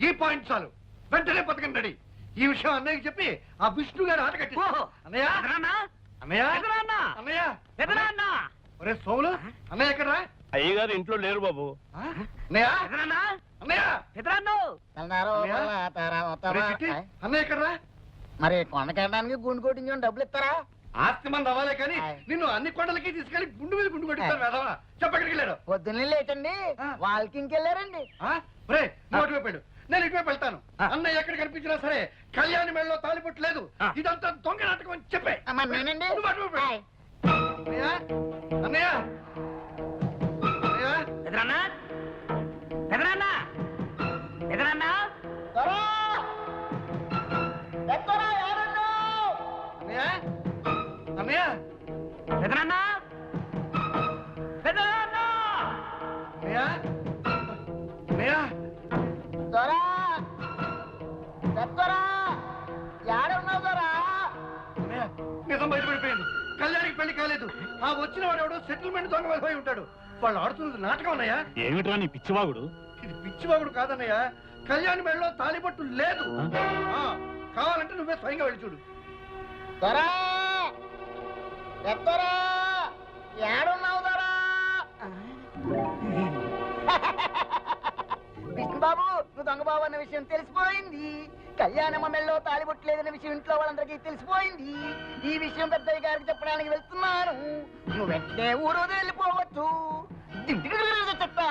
ఈ పాయింట్ చాలు. వెంటనే పథకం రెడీ. ఈ విషయం అన్నయ్యకి చెప్పి ఆ విష్ణు గారు ఆట కట్టి ఓహో. అన్నయ్య? అన్నయ్య? ఒరే సోములు అన్నయ్య ఎక్కడ అయ్యగారు ఇంట్లో లేరు బాబు. అన్నయ్య? పెదనాన్న? అన్నయ్య? పెదనాన్నో? అన్నారు అన్నయ్య? ఒరే చిట్టి, అన్నయ్య ఎక్కడ మరి కొండకెళ్ళడానికి గుండు కొట్టించని డబ్బులు ఇస్తారా? ఆస్తి మంది అవ్వాలే కానీ ఆయ్. నిన్ను అన్ని కొండలకి తీసుకెళ్ళి గుండు మీద గుండు కొట్టిస్తాను వేదవా వెళ్ళాడు పొద్దున్నే లేటండి ఆ. వాకింగ్కి వెళ్ళారండి రే నువ్వు అటువైపు వెళ్ళు. నేను ఇటువైపు వెళ్తాను. ఆ. అన్నయ్య ఎక్కడ కనిపించినా సరే కళ్యాణి మెడలో తాలిపొట్టు లేదు. ఇదంతా దొంగ నాటకం అని చెప్పే. నేనండి? నువ్వు. అన్నయ్య అన్నయ్య. పెదనాన్న? ఆ వచ్చిన వాడు ఎవడో సెటిల్మెంట్ దొంగ వెళ్ళిపోయి ఉంటాడు. వాళ్ళు ఆడుతున్నది నాటకం అన్నయ్య. ఏమిట్రా నీ పిచ్చివాగుడు? ఇది పిచ్చివాగుడు కాదన్నయ్య. కళ్యాణి మెడలో తాలిపట్టు లేదు. ఆ, కావాలంటే నువ్వే స్వయంగా వెళ్ళి చూడు. దొరా! ఎత్తరా! ఏడున్నావు దొరా? విష్ణుబాబు నువ్వు దొంగబాబు అన్న విషయం తెలిసిపోయింది కళ్యాణమ్మ మెల్లో తాలిబొట్టలేదన్న విషయం ఇంట్లో వాళ్ళందరికీ తెలిసిపోయింది ఈ విషయం పెద్దయ్య గారికి చెప్పడానికి వెళ్తున్నాను నువ్వు వెంటనే ఊరు వదిలి వెళ్ళిపోవచ్చు చెత్త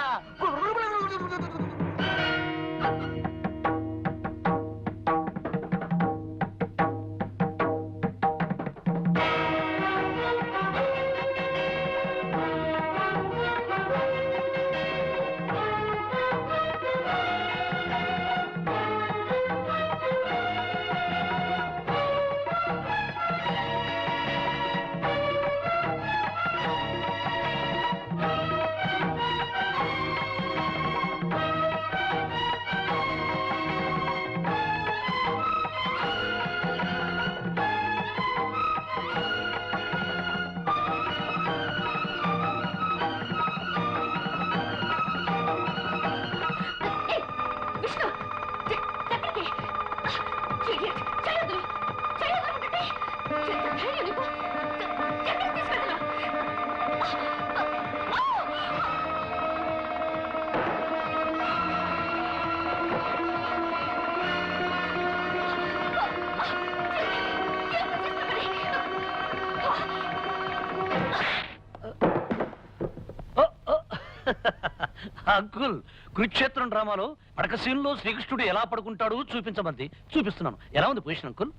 అంకుల్ కురుక్షేత్రం డ్రామాలో పడక సీన్లో శ్రీకృష్ణుడు ఎలా పడుకుంటాడు చూపించమంది. చూపిస్తున్నాను. ఎలా ఉంది పొజిషన్ అంకుల్?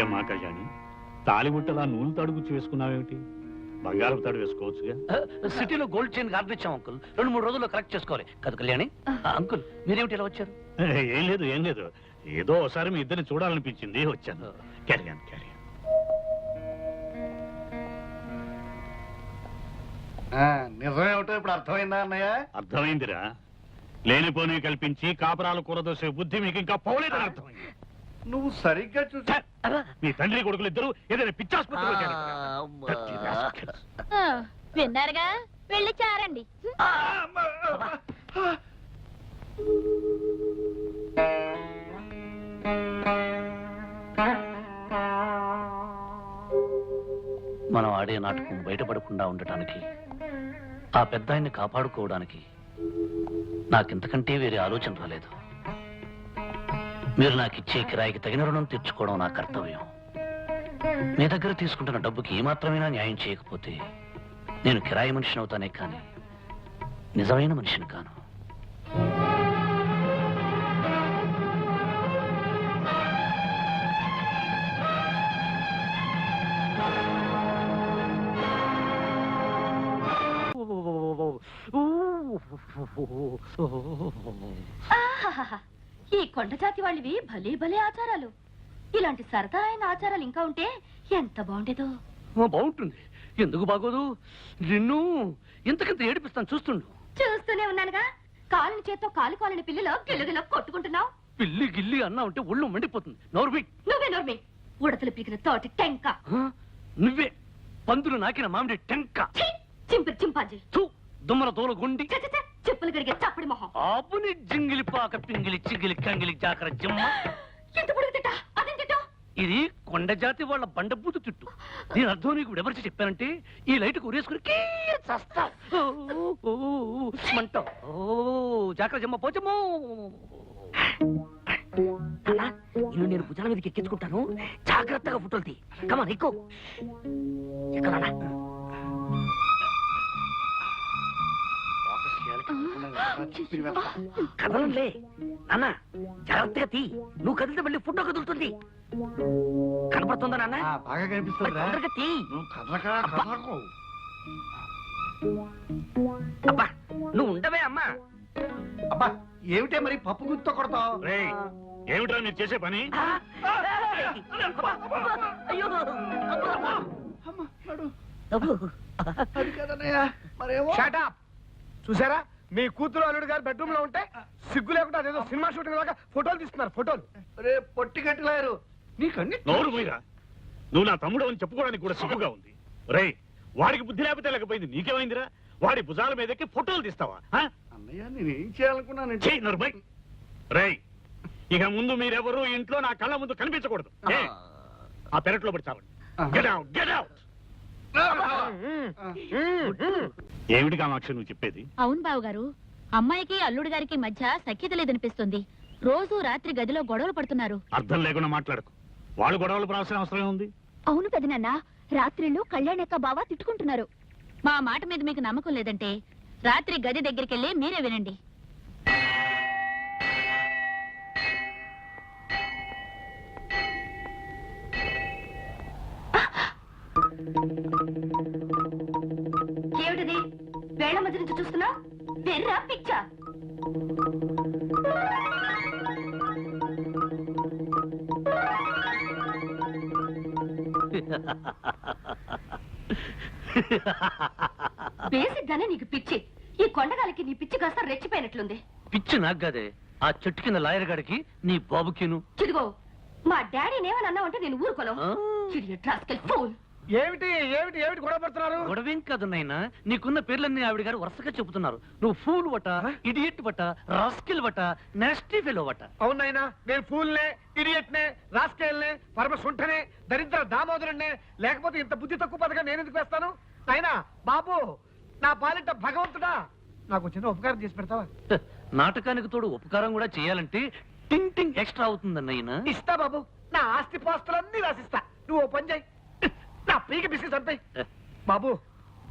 ఏమా కళ్యాణి తాలిబుట్టలా నూనె తాడుగుచ్చి వేసుకున్నావేమిటి? బంగారపు తాడు వేసుకోవచ్చుగా? సిటీలో గోల్డ్ చైన్ ఆర్డర్ ఇచ్చాం అంకుల్. రెండు మూడు రోజుల్లో కరెక్ట్ చేసుకోవాలి. కదా కళ్యాణి అంకుల్ మీరేమిటి ఇలా వచ్చారు? ఏం లేదు ఏం లేదు. ఏదో ఒకసారి మీ ఇద్దరిని చూడాలనిపించింది వచ్చాను. క్యారియన్ క్యారియన్ నిజమేమిటో ఇప్పుడు అర్థమైందా అన్నయ్య? అర్థమైందిరా. లేనిపోని కల్పించి కాపరాలు కూరదోసే బుద్ధి మీకు ఇంకా పోలేదని అర్థమైంది. నువ్వు సరిగ్గా చూసా మీ తండ్రి కొడుకులు ఇద్దరు ఏదైనా పిచ్చాసుపత్రిలో చేరారు. ఆ, విన్నారుగా? వెళ్ళి చారండి. మనం ఆడే నాటకం బయటపడకుండా ఉండటానికి ఆ పెద్ద ఆయన్ని కాపాడుకోవడానికి నాకింతకంటే వేరే ఆలోచన రాలేదు. మీరు నాకు ఇచ్చే కిరాయికి తగిన రుణం తీర్చుకోవడం నా కర్తవ్యం. మీ దగ్గర తీసుకుంటున్న డబ్బుకి ఏమాత్రమైనా న్యాయం చేయకపోతే నేను కిరాయి మనిషిని అవుతానే కానీ నిజమైన మనిషిని కాను. ఆహాహాహా. ఈ కొండ జాతి వాళ్ళవి భలే భలే ఆచారాలు ఇలాంటి సరదా అయిన ఆచారాలు ఇంకా ఉంటే ఎంత బాగుండేదో ఓ, బాగుంటుంది ఎందుకు బాగోదు నిన్ను ఇంతకింత ఏడిపిస్తాను చూస్తుండు చూస్తూనే ఉన్నానుగా కాలిని చేత్తో కాలు కాలిని పిల్లిలో గిల్లగిలో కొట్టుకుంటున్నావు పిల్లి గిల్లి అన్నా ఉంటే ఒళ్ళు మండిపోతుంది నోరుబి నువ్వే నోర్మి ఉడతలు పీకిన తోటి టెంక నువ్వే పందులు నాకిన మామిడి టెంక ఛీ! చింపిరి చింపాజీ దుమ్మల తోలు గుండి ఛ, చెప్పులు గడిగే చప్పడి మొహం. ఆపుని జింగిలి పాక పింగిలి చిగిలి కంగిలి జాకర జిమ్మ. ఎంత పొడుగు తిట్టా? అదేం తిట్టా? ఇది కొండ జాతి వాళ్ళ బండబూతు తిట్టు. దీని అర్థం నీకు ఎవరికి చెప్పానంటే ఈ లైట్ ఉరేసుకుని మంట. ఓ జాకర జమ్మ పోచమ్మో. ఇల్లు నేను భుజాల మీదకి ఎక్కించుకుంటాను. జాగ్రత్తగా ఫోటోలు తీ కమాన్ ఎక్కువ. ఎక్కడా కదలంలే. నాన్న జాగ్రత్తగా తీ. నువ్వు కదిలితే మళ్ళీ ఫోటో కదులుతుంది. కనపడుతుందా నాన్న? ఆ, బాగా కనిపిస్తుందా తొందరగా తీ. నువ్వు కదలకా కదలకు. అబ్బా నువ్వు ఉండవే అమ్మా. అబ్బా ఏమిటే మరి పప్పు గుర్తు కొడతావు? రేయ్ ఏమిట్రా మీరు చేసే పని! అయ్యో మరేమో? చూసారా మీ కూతురు అల్లుడు గారు బెడ్రూమ్లో ఉంటే సిగ్గు లేకుండా అదేదో సినిమా షూటింగ్ లాగా ఫోటోలు తీస్తున్నారు ఫోటోలు. రే పొట్టి గట్టిలారు నీకన్ని నోరు మీరా నువ్వు నా తమ్ముడు అని చెప్పుకోవడానికి కూడా సిగ్గుగా ఉంది. రేయ్ వాడికి బుద్ధి లేకపోతే లేకపోయింది నీకేమైందిరా? వాడి భుజాల మీదకి ఫోటోలు తీస్తావా? అన్నయ్య నేను రేయ్ ఇక ముందు మీరెవరు ఇంట్లో నా కళ్ళ ముందు కనిపించకూడదు? ఆ. పెరట్లో పడి చావండి. గెట్ అవుట్ గెట్ అవుట్ ఏమిటి కామాక్షి నువ్వు చెప్పేది? అవును బావగారు అమ్మాయికి అల్లుడు గారికి మధ్య సఖ్యత లేదనిపిస్తుంది. రోజు రాత్రి గదిలో గొడవలు పడుతున్నారు. అర్థం లేకుండా మాట్లాడకు. వాళ్ళు గొడవలు పడాల్సిన అవసరం ఉంది అవును పెదనాన్న రాత్రిళ్ళు కళ్యాణక్క బావ తిట్టుకుంటున్నారు. మా మాట మీద మీకు నమ్మకం లేదంటే రాత్రి గది దగ్గరికి వెళ్ళి మీరే వినండి. బేసిక్ గానే నీకు పిచ్చి. ఈ కొండగాలికి నీ పిచ్చి కాస్త రెచ్చిపోయినట్లుంది. పిచ్చి నాకు కదే ఆ చెట్టు కింద లాయర్ గాడికి నీ బాబుకిను. చిదిగో మా డాడీని ఏమని అన్నావంటే నేను ఊరుకోను ఆ? చిడియట్ రాస్కెల్ ఫోన్ ఏమిటి ఏమిటి ఏమిటి గొడవ పడుతున్నారు? గొడవేం కాదు నాయనా. నీకున్న పేర్లన్నీ ఆవిడ గారు వరుసగా చెబుతున్నారు. నువ్వు ఫూల్ వట ఇడియట్ వట రాస్కిల్ వట నాస్టీ ఫెలో వట. అవునైనా నేను ఫూల్నే ఇడియట్ నే రాస్కేల్నే పరమ సుంఠనే దరిద్ర దామోదరుణ్ణే లేకపోతే ఇంత బుద్ధి తక్కువ పథకం నేను ఎందుకు వేస్తాను? అయినా బాబు నా పాలిట భగవంతుడా? నాకు చిన్న ఉపకారం చేసి పెడతావా? నాటకానికి తోడు ఉపకారం కూడా చేయాలంటే టింగ్ టింగ్ ఎక్స్ట్రా అవుతుందన్నయ్యనా ఇస్తా బాబు. నా ఆస్తి పాస్తులన్నీ రాసిస్తా. నువ్వు ఓ పని చేయి. నా పీకి బిస్కెట్ అంతే బాబు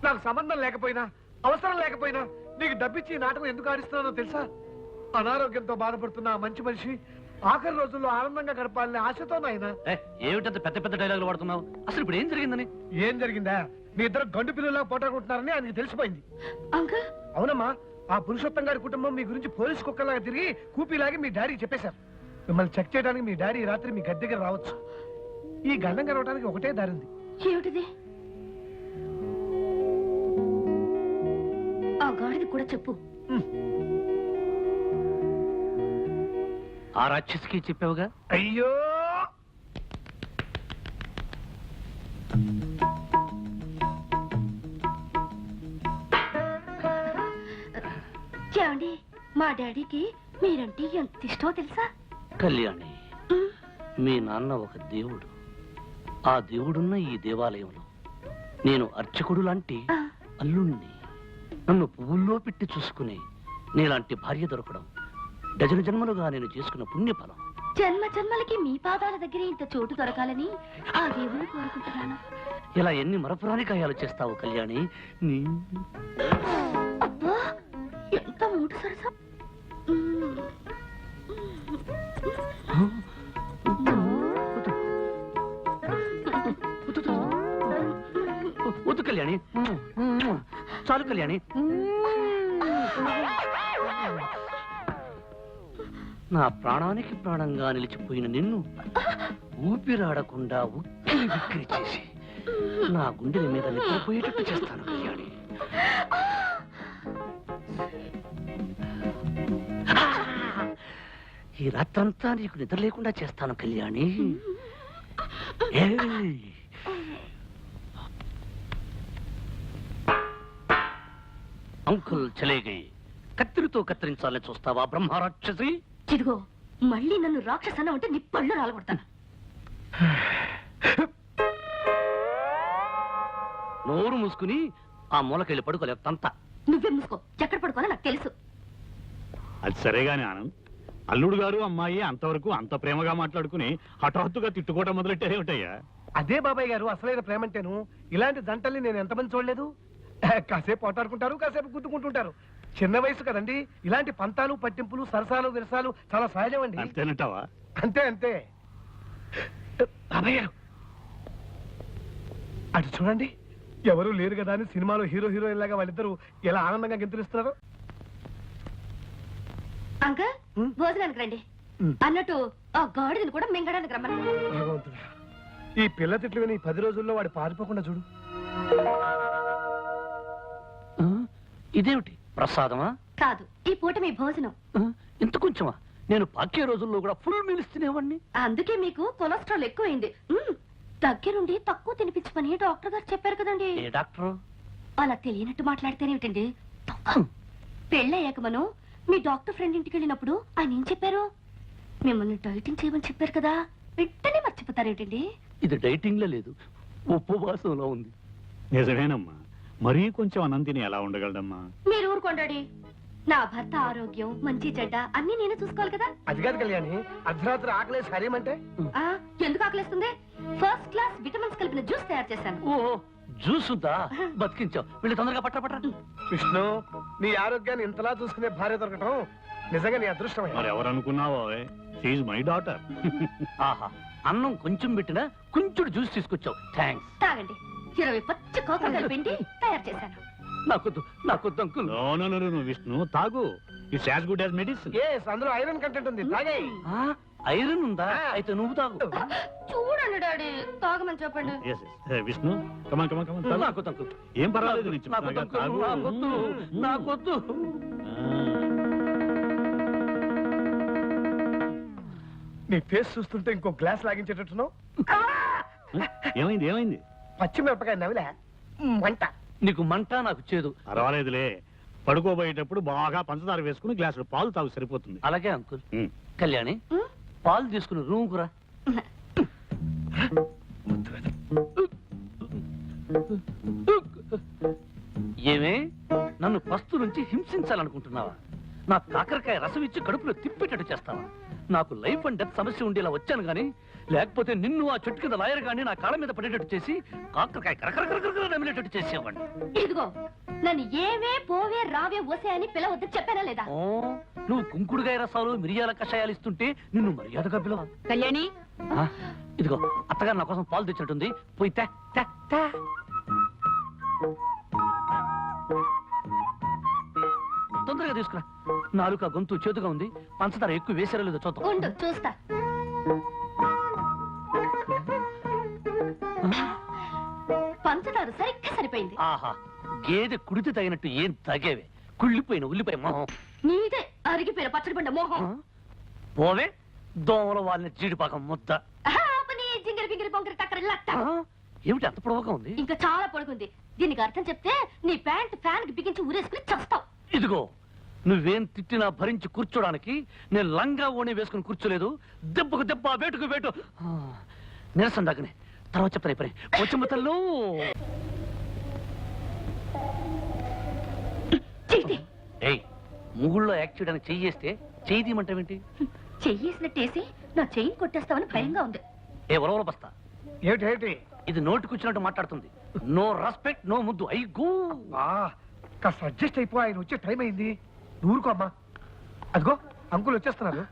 నాకు సంబంధం లేకపోయినా అవసరం లేకపోయినా నీకు డబ్బిచ్చి ఈ నాటకం ఎందుకు ఆడిస్తున్నానో తెలుసా? అనారోగ్యంతో బాధపడుతున్న ఆ మంచి మనిషి ఆఖరి రోజుల్లో ఆనందంగా గడపాలని ఆశతో నాయనా. ఏమిటంత పెద్ద పెద్ద డైలాగులు వాడుతున్నావు? అసలు ఇప్పుడు ఏం జరిగిందని? ఏం జరిగిందా? మీ ఇద్దరు గండు పిల్లలా పోటాడుకుంటున్నారని ఆయనకి తెలిసిపోయింది. అంకుల్? అవునమ్మా ఆ పురుషోత్తం గారి కుటుంబం మీ గురించి పోలీసు కుక్కలాగా తిరిగి కూపీలాగి మీ డాడీకి చెప్పేశారు. మిమ్మల్ని చెక్ చేయడానికి మీ డాడీ రాత్రి మీ గద్దె దగ్గర రావచ్చు. ఈ గండం గడవడానికి ఒకటే దారి ఉంది ఏమిటిది? ఆ గాడిది కూడా చెప్పు. ఆ రాక్షసికి చెప్పావుగా? అయ్యో! డాడీకి మీరంటే ఎంత ఇష్టమో తెలుసా? కళ్యాణి మీ నాన్న ఒక దేవుడు. ఆ దేవుడున్న ఈ దేవాలయంలో నేను అర్చకుడు లాంటి అల్లుణ్ణి. నన్ను పువ్వుల్లో పెట్టి చూసుకుని నీలాంటి భార్య దొరకడం డజన జన్మలుగా నేను చేసుకున్న పుణ్యఫలం. జన్మ జన్మలకి మీ పాదాల దగ్గర ఇంత చోటు దొరకాలని ఆ దేవుని కోరుకుంటున్నాను. ఇలా ఎన్ని మరపురాని కాయాలు చేస్తావు కళ్యాణి? నీ అబ్బా ఎంత మూడు సరసం. వద్దు కళ్యాణి. చాలు కళ్యాణి. నా ప్రాణానికి ప్రాణంగా నిలిచిపోయిన నిన్ను ఊపిరాడకుండా ఉక్కిరి విక్కిరి చేసి నా గుండెల మీద నిద్రపోయేటట్టు చేస్తాను కళ్యాణి. ఈ రాత్రంతా నీకు నిద్ర లేకుండా చేస్తాను కళ్యాణి. అంకుల్ చలేగై కత్తిరితో కత్తిరించాలని చూస్తావా బ్రహ్మరాక్షసి ఇదిగో మళ్ళీ నన్ను రాక్షసన ఉంటే నీ పళ్ళు రాలగొడతాను. నోరు మూసుకుని ఆ మూలకెళ్ళి పడుకోలేవు తంత. నువ్వే మూసుకో. ఎక్కడ పడుకోవాలో నాకు తెలుసు. అది సరేగాని ఆనంద్. అల్లుడు గారు అమ్మాయి అంతవరకు అంత ప్రేమగా మాట్లాడుకుని హఠాత్తుగా తిట్టుకోవటం మొదలెట్టారేమిటయ్యా అదే బాబాయ్ గారు అసలైన ప్రేమంటేను. ఇలాంటి జంటల్ని నేను ఎంతమంది చూడలేదు? కాసేపు పోటాడుకుంటారు కాసేపు గుద్దుకుంటుంటారు. చిన్న వయసు కదండి ఇలాంటి పంతాలు పట్టింపులు సరసాలు విరసాలు చాలా సహజం అండి అంతేనంటావా? అంతే అంతే. బాబాయ్ గారు. అటు చూడండి ఎవరు లేరు కదా అని సినిమాలో హీరో హీరోయిన్ లాగా వాళ్ళిద్దరూ ఎలా ఆనందంగా గెంతులిస్తున్నారు? అంకల్. భోజనానికి రండి. అన్నట్టు ఆ గాడిదని కూడా మింగడానికి రమ్మని. భగవంతుడా ఈ పిల్ల తిట్లు విని ఈ పది రోజుల్లో వాడు పారిపోకుండా చూడు. ఆ, ఇదేమిటి? ప్రసాదమా? కాదు ఈ పూట మీ భోజనం. ఆ, ఇంత కొంచెమా? నేను పాకే రోజుల్లో కూడా ఫుల్ మీల్స్ తినేవాడిని అందుకే మీకు కొలెస్ట్రాల్ ఎక్కువైంది. మ్మ్. దగ్గరుండి తక్కువ తినిపించమని డాక్టర్ గారు చెప్పారు కదండి. ఏ డాక్టర్? అలా తెలియనట్టు మాట్లాడితేనేమిటండి? పెళ్ళయ్యాక మనం మీ డాక్టర్ ఫ్రెండ్ ఇంటికి వెళ్ళినప్పుడు ఆయన ఏం చెప్పారు? మిమ్మల్ని డైటింగ్ చేయమని చెప్పారు కదా. వెంటనే మర్చిపోతారేమిటండి ఇది డైటింగ్లో లేదు. ఉపవాసంలో ఉంది. నిజమేనమ్మా. మరీ కొంచెం అన్నం తిని ఎలా ఉండగలడమ్మా? మీరు ఊరుకోండి నా భర్త ఆరోగ్యం మంచి చెడ్డ అన్ని నేనే చూసుకోవాలి కదా. అది కాదు కళ్యాణి అర్ధరాత్రి ఆకలేసి హరేమంటే? ఆ ఎందుకు ఆకలిస్తుంది? ఫస్ట్ క్లాస్ విటమిన్స్ కలిపిన జ్యూస్ తయారు చేశాను. ఓ జ్యూస్ ఉందా బతికించావు. వీళ్ళు తొందరగా పట్ట పట్ట విష్ణు నీ ఆరోగ్యాన్ని ఇంతలా చూసుకునే భార్య దొరకటం నిజంగా నీ అదృష్టమే మరి ఎవరు అనుకున్నావో షీఈ్ మై డాటర్ ఆహా అన్నం కొంచెం పెట్టినా కొంచెం జ్యూస్ తీసుకొచ్చావు. థ్యాంక్స్ తాగండి. ఇరవై పచ్చి కోకలు కలిపిండి తయారు చేశాను. నాకొద్దు నాకొద్దు uncle. No no no no Vishnu తాగు. It's as good as medicine ఏ అందులో ఐరన్ కంటెంట్ ఉంది. తాగే ఐరన్ ఉందా? అయితే నువ్వు తాగు. డాడీ తాగమని చెప్పండి. Yes Vishnu come on come on come on నాకొద్దు అంకుల్ ఏం పర్వాలేదు. నాకొద్దు నాకొద్దు నీ ఫేస్ చూస్తుంటే ఇంకో గ్లాస్ లాగించేటట్టున్నావు? ఏమైంది ఏమైంది? పచ్చిమిరపకాయ నవిలే? మంట నీకు మంట నాకు చేదు. పర్వాలేదులే. పడుకోబోయేటప్పుడు బాగా పంచదార వేసుకుని గ్లాసులో పాలు తాగు సరిపోతుంది. అలాగే అంకుల్. ఉమ్. కళ్యాణి ఉమ్. పాలు తీసుకుని రూమ్ కురా ఏమే? నన్ను పస్తు నుంచి హింసించాలనుకుంటున్నావా? నా కాకరకాయ రసం ఇచ్చి కడుపులో తిప్పేటట్టు చేస్తావా? నాకు లైఫ్ అండ్ డెత్ సమస్య ఉండేలా వచ్చాను గాని లేకపోతే నిన్ను ఆ చెట్టు కింద లాయర్ గాని నా కాళ్ళ మీద పడేటట్టు చేసి కాకరకాయ కరకరకరకర నమిలేటట్టు చేసేవాడిని. ఇదిగో నన్ను ఏవే పోవే రావే ఓసే అని పిలవద్దు చెప్పానా లేదా? నువ్వు కుంకుడుగాయ రసాలు మిరియాల కషాయాలు ఇస్తుంటే నిన్ను మర్యాదగా పిలవ? కళ్యాణి ఇదిగో అత్తగారు నా కోసం పాలు తెచ్చినట్టుంది. పోయి తే, తే, తే. తొందరగా తీసుకురా. నాలుక గొంతు చేతుగా ఉంది. పంచదార ఎక్కువ వేసారో లేదో చూద్దాం. ఉండు చూస్తా. పంచదార సరిగ్గా సరిపోయింది. ఆహా గేదె కుడితే తగినట్టు ఏం తగేవే. కుళ్ళిపోయిన ఉల్లిపోయి మొహం. నీదే అరిగిపోయిన పచ్చడి పండ? మోహం. పోవే. దోమల వాళ్ళని జీడిపాకం ముద్ద. జింగిరి బింగిరి బొంగిరి టక్కరి లట్ట? ఏమిటి అంత పొడవుగా ఉంది? ఇంకా చాలా పొడుగుంది దీనికి అర్థం చెప్తే నీ ప్యాంట్ ఫ్యాన్కి బిగించి ఊరేసుకుని చస్తావు. ఇదిగో నువ్వేం తిట్టినా భరించి కూర్చోడానికి నేను లంగా ఓణి వేసుకుని కూర్చోలేదు. దెబ్బకు దెబ్బ వేటుకు వేటు. నిరసన దగ్గనే తర్వాత చెప్తాను పని వచ్చి ఏయ్ ముగుళ్ళో యాక్ట్ చేయడానికి చెయ్యేస్తే చెయ్యి తీయమంటావేంటి? చెయ్యేసినట్టేసి నా చెయ్యి కొట్టేస్తావని భయంగా ఉంది. ఏ ఉరవల బస్తా. ఏమిటి ఏమిటి? ఇది నోటికొచ్చినట్టు మాట్లాడుతుంది. నో రెస్పెక్ట్ నో ముద్దు. I go. ఆ, కాస్త అడ్జస్ట్ అయిపో ఆయన వచ్చే టైం అయింది. ఊరుకో అమ్మా. అదిగో అంకుల్ వచ్చేస్తున్నారు.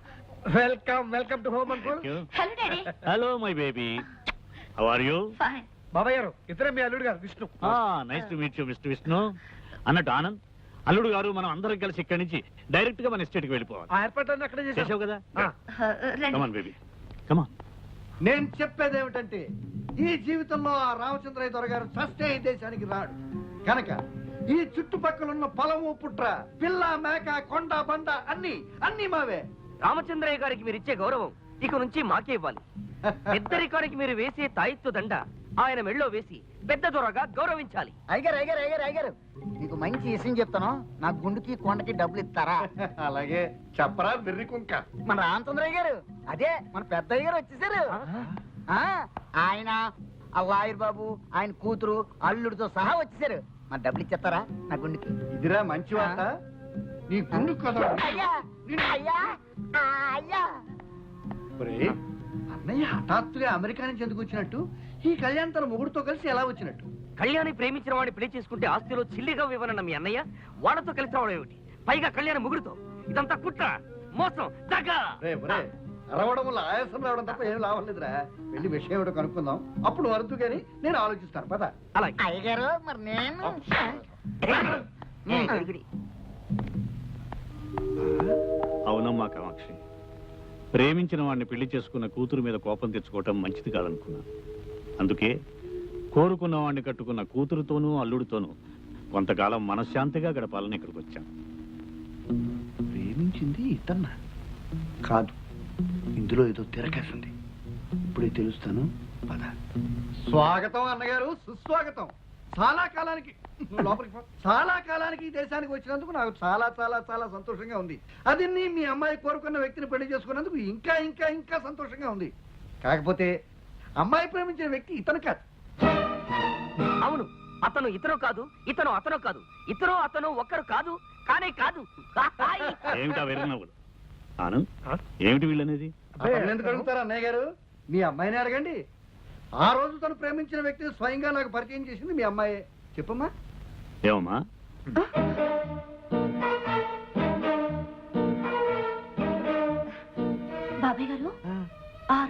Welcome welcome to home uncle. Hello daddy hello my baby how are you fine బాబాయ్ గారు ఇద్దరే మీ అల్లుడు గారు Vishnu. Nice to meet you mister Vishnu అన్నట్టు ఆనంద్. అల్లుడు గారు మనం అందరం కలిసి ఇక్కడి నుంచి డైరెక్ట్గా మన ఎస్టేట్కి వెళ్ళిపోవాలి. ఆ ఏర్పాట్లన్నీ అక్కడే చేశావు చేసావు కదా? ఆ, రండి. కమాన్ బేబీ కమాన్ నేను చెప్పేది ఏమిటంటే ఈ జీవితంలో ఆ రామచంద్రయ్య దొరగారు చస్తే ఈ దేశానికి రాడు. కనుక ఈ చుట్టుపక్కల ఉన్న పొలము పుట్ర పిల్ల మేక కొండ బండ అన్ని అన్ని మావే. రామచంద్రయ్య గారికి మీరు ఇచ్చే గౌరవం ఇక నుంచి మాకే ఇవ్వాలి. పెద్దరికానికి మీరు వేసే తాయిత్తు దండ ఆయన మెళ్ళో వేసి పెద్ద దొరగా గౌరవించాలి. అయ్యగారు అయ్యగారు అయ్యగారు అయ్యగారు. మీకు మంచి విషయం చెప్తాను. నా గుండుకి కొండకి డబ్బులు ఇస్తారా? అలాగే. చెప్పరా వెర్రి కుంక. మన రామచంద్రయ్య గారు అదే మన పెద్ద గారు వచ్చేసారు. ఆ, ఆయన ఆ లాయర్ బాబు ఆయన కూతురు అల్లుడితో సహా వచ్చేసారు. మన డబ్బులు ఇచ్చేస్తారా నా గుండుకి? ఇదిరా మంచి వార్త. నీ గుండు కదా. అయ్యా అయ్యా ఆ, అయ్యా. అన్నయ్య హఠాత్తుగా అమెరికా నుంచి ఎందుకు వచ్చినట్టు? ఈ కళ్యాణ్ తన మొగుడుతో కలిసి ఎలా వచ్చినట్టు? కళ్యాణి ప్రేమించిన వాడిని పెళ్ళి చేసుకుంటే ఆస్తిలో చిల్లిగా ఇవ్వనన్న మీ అన్నయ్య వాళ్ళతో కలిసి రావడం ఏమిటి? పైగా కళ్యాణి ముగుడుతో. ఇదంతా కుట్ర మోసం అరవడం వల్ల ఆయాసం రావడం తప్ప ఏం లాభం లేదురా. వెళ్ళి విషయం ఏమిటో కనుక్కుందాం. అప్పుడు వరదు కానీ నేను ఆలోచిస్తాను. పద. అలాగే. అయ్యగారు మరి నేను అవునమ్మా కామాక్షి. ప్రేమించిన వాడిని పెళ్ళి చేసుకున్న కూతురు మీద కోపం తెచ్చుకోవటం మంచిది కాదనుకున్నా అందుకే కోరుకున్న వాడిని కట్టుకున్న కూతురుతోనూ అల్లుడితోనూ కొంతకాలం మనశ్శాంతిగా గడపాలని ఇక్కడికి వచ్చాం. ప్రేమించింది ఇతన్న. కాదు ఇందులో ఏదో తిరగేసింది ఇప్పుడే తెలుస్తాను. పద. స్వాగతం అన్నగారు సుస్వాగతం. చాలా కాలానికి నువ్వు లోపలికి పో. చాలా కాలానికి ఈ దేశానికి వచ్చినందుకు నాకు చాలా చాలా చాలా సంతోషంగా ఉంది. అది నీ మీ అమ్మాయి కోరుకున్న వ్యక్తిని పెళ్ళి చేసుకున్నందుకు ఇంకా ఇంకా ఇంకా సంతోషంగా ఉంది. కాకపోతే అమ్మాయి ప్రేమించిన వ్యక్తి ఇతను కాదు. అవును అతను ఇతను కాదు ఇతను అతను కాదు ఇతను అతను ఒక్కరు కాదు కానే కాదు. ఏమిటా ఆను వీళ్ళనేది? ఎందుకు అడుగుతారు అన్నయ్య గారు? మీ అమ్మాయిని అడగండి. ఆ రోజు తను ప్రేమించిన వ్యక్తిని స్వయంగా నాకు పరిచయం చేసింది మీ అమ్మాయే. చెప్పమ్మా. ఏమమ్మా? బాబాయ్ గారు ఆ.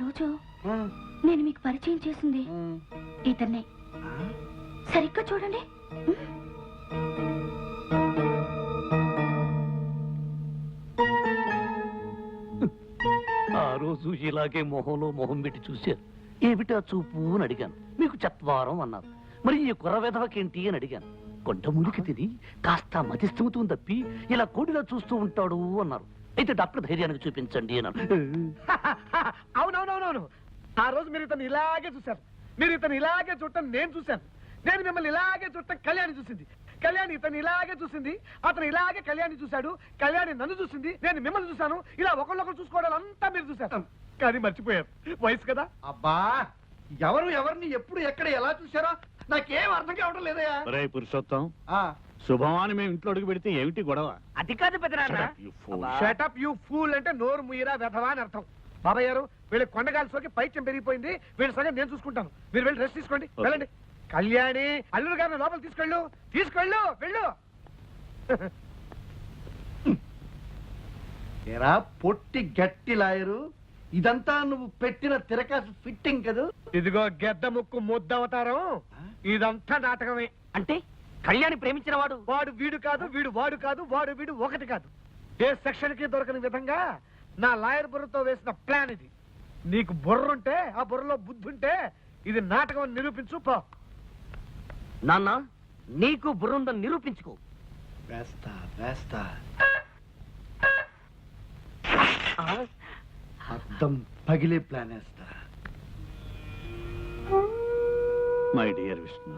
రోజు నేను మీకు పరిచయం చేసింది ఇతన్నే. సరిగ్గా చూడండి. ఆ రోజు ఇలాగే మొహంలో మొహం పెట్టి చూశారు. ఏమిటా చూపు అని అడిగాను. మీకు చత్వారం అన్నారు. మరి ఈ కుర్ర వెధవకేంటి అని అడిగాను. కొండ మురికి తిని కాస్త మతిస్థిమతం తప్పి ఇలా కోడిలా చూస్తూ ఉంటాడు అన్నారు. అయితే డాక్టర్ ధైర్యానికి చూపించండి అన్నారు. ఆ రోజు మీరు ఇతను ఇలాగే చూశారు. మీరు ఇతను ఇలాగే చూడటం నేను చూశాను. నేను మిమ్మల్ని ఇలాగే చూడటం కళ్యాణి చూసింది. కళ్యాణి ఇతను ఇలాగే చూసింది అతను ఇలాగే కళ్యాణి చూశాడు కళ్యాణి నన్ను చూసింది నేను మిమ్మల్ని చూశాను. ఇలా ఒకళ్ళొకరు చూసుకోవడం అంతా మీరు చూశారు. కానీ మర్చిపోయారు. వయసు కదా? అబ్బా ఎవరు ఎవరిని ఎప్పుడు ఎక్కడ ఎలా చూశారో నాకేం అర్థం కావడం లేదయా పురుషోత్తం ఆ, శుభమాని మేము ఇంట్లో అడుగు పెడితే ఏమిటి గొడవ? అది కాదు పెద్ద అంటే నోరు ముయ్యరా వెధవా అని అర్థం. బాబాయ్ గారు వీళ్ళ కొండగాలి సోకి పైత్యం పెరిగిపోయింది. వీళ్ళ సంగతి నేను చూసుకుంటాను. మీరు వెళ్ళి రెస్ట్ తీసుకోండి. వెళ్ళండి. కళ్యాణి అల్లుడు గారిని లోపల తీసుకెళ్ళు. తీసుకెళ్ళు వెళ్ళు. ఏరా పొట్టి గట్టి లాయరు. ఇదంతా నువ్వు పెట్టిన తిరకాసు ఫిట్టింగ్ కదా? ఇదిగో గెద్ద ముక్కు ముద్దవతారం. ఇదంతా నాటకమే. అంటే కళ్యాణి ప్రేమించిన వాడు వాడు వీడు కాదు వీడు వాడు కాదు వాడు వీడు ఒకటి కాదు. ఏ సెక్షన్కి దొరకని విధంగా నా లాయర్ బుర్రతో వేసిన ప్లాన్ ఇది. నీకు బుర్ర ఉంటే ఆ బుర్రలో బుద్ధి ఉంటే ఇది నాటకం అని నిరూపించు పో. నాన్న నీకు బుర్రుందని నిరూపించుకో. వేస్తా వేస్తా. అర్థం పగిలే ప్లాన్ వేస్తా. My dear Vishnu